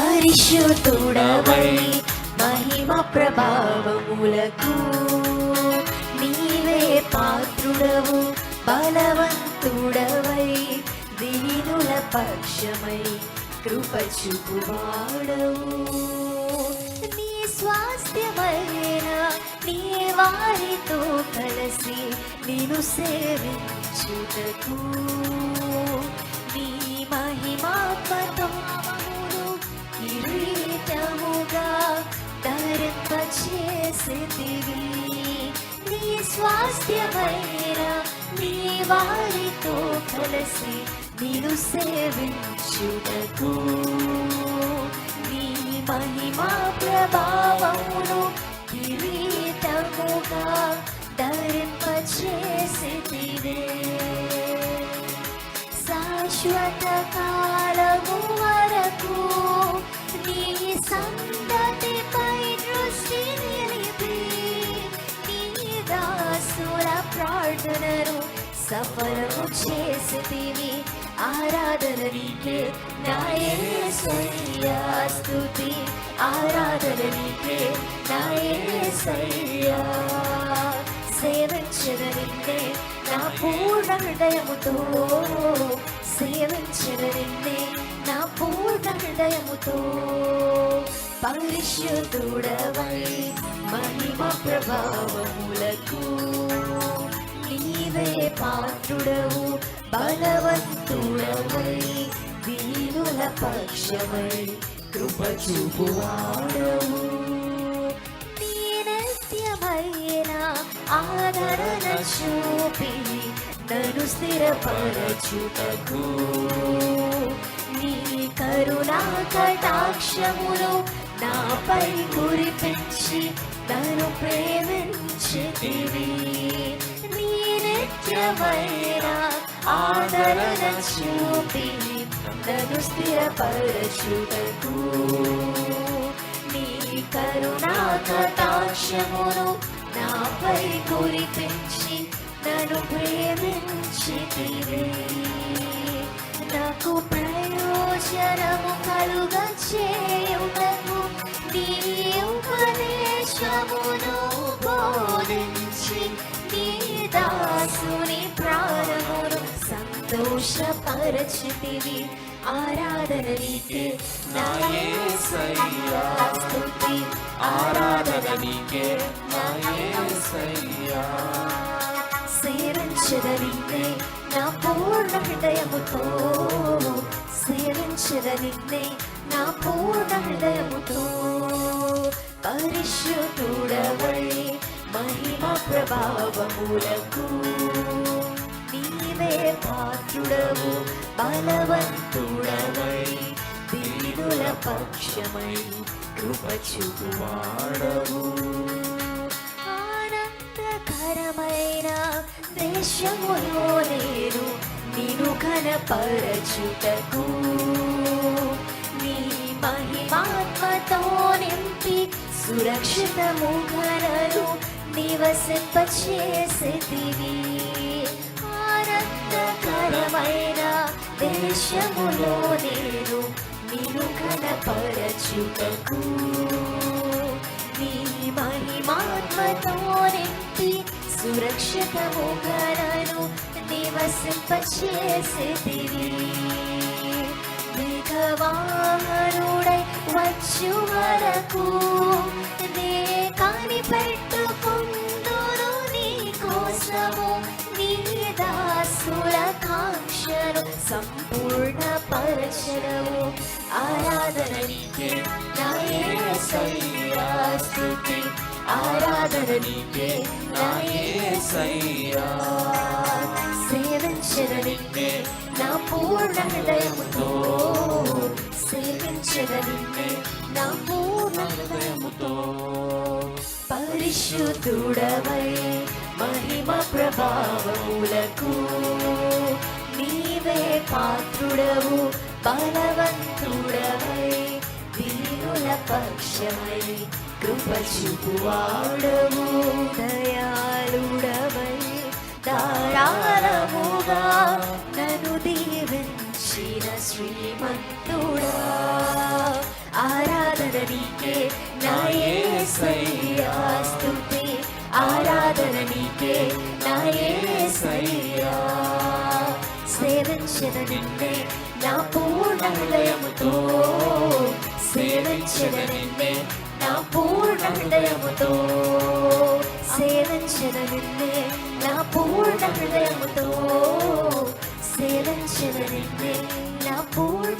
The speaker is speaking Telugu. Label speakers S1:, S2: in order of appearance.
S1: పరిశుద్ధుడవై మహిమ ప్రభావములకు నీవే పాత్రుడవు బలవంతుడవై దీనుల పక్షమై కృప చూపువాడవు నీ స్వాస్థ్యమైన నీ వారితో కలిసి నేను సేవించుటకు. నీ మహిమాత్మతోమును కిరీటముగా ధరింపచేసితివి నీ స్వాస్థ్యమైన నీ వారితో కలిసి నీరు సేవించుటకు నీ మహిమా ప్రభావమును కిరీటముగా ధరింపచేసితివే శాశ్వత కాలము సఫలము చేసితివి ఆరాధన నీకే నాయే స్తుతి. ఆరాధన నీకే నాయే సయ్యా. సేవించిన నిన్నే నా పూర్ణ హృదయముతో సేవించిన నిన్నే నా పూర్ణ హృదయముతో. పరిశుద్ధుడవై మహిమ ప్రభావములకు నీవే పాత్రుడవు బలవంతుడవై వీరుల పక్షమై కృప చూపువాడవు నీ నిత్యమైన ఆదరణ చూపి నన్ను స్థిరపరచుటకు. నీ కరుణా కటాక్షములు నాపై కురిపించి నన్ను ప్రేమించితివి. నీ నిత్యమైనా ఆదరణ చూపి నన్ను స్థిరపరచుటకు. నీ కరుణా కటాక్షమును నాపై కురిపించి నన్ను ప్రేమించితివి. నాకు ప్రయోజనము కలుగ చేయుట సంతోషపరచితివి ఆరాధన నీకే నా యేసయ్యా స్తుతి
S2: ఆరాధన నీకే నా
S1: నా పూర్ణ హృదయముతో సేవించదనిన్నే నా పూర్ణ హృదయముతో పరిశుద్ధుడవై మహిమ ప్రభావములకు నీవే పాత్రుడవు బలవంతుడవై వీరుల పక్షమై కృప చూపువాడవు ఆనందకరమైన దేశములో నేను నిను కనపరచుటకు నీ మహిమాత్మతో నింపి సురక్షితముగలను నివసింపచేసితివి. ఆనందకరమైన దేశములో నేను నిను కనపరచుటకు నీ మహిమాత్మతో నింపి సురక్షితముగలను నివసింపచేసితివి. మేఘవాహనుడై వచ్చు వరకు నే కనిపెట్టుకుందును దాసుల కాంక్షను సంపూర్ణ పరచడము ఆరాధన నీకే నా యేసయ్యా స్తుతి ఆరాధన నీకే నా
S2: యేసయ్యా
S1: సేవించిన నిన్నే నా పూర్ణ హృదయముతో సేవించిన నిన్నే నా పూర్ణ హృదయముతో పరిశుద్ధుడవై మహిమ ప్రభావములకు నీవే పాత్రుడవు బలవంతుడవై వీరుల పక్షమై కృప చూపువాడవు దయాళుడవై ధారాళముగా నను దీవించిన శ్రీమంతుడా.
S2: ఆరాధన నీకే నా సేవించిన నిన్నే
S1: నా పూర్ణ హృదయముతో సేవించిన నిన్నే నా పూర్ణ హృదయముతో సేవించిన నిన్నే నా పూర్ణ హృదయముతో సేవించిన నిన్నే నా పూర్ణ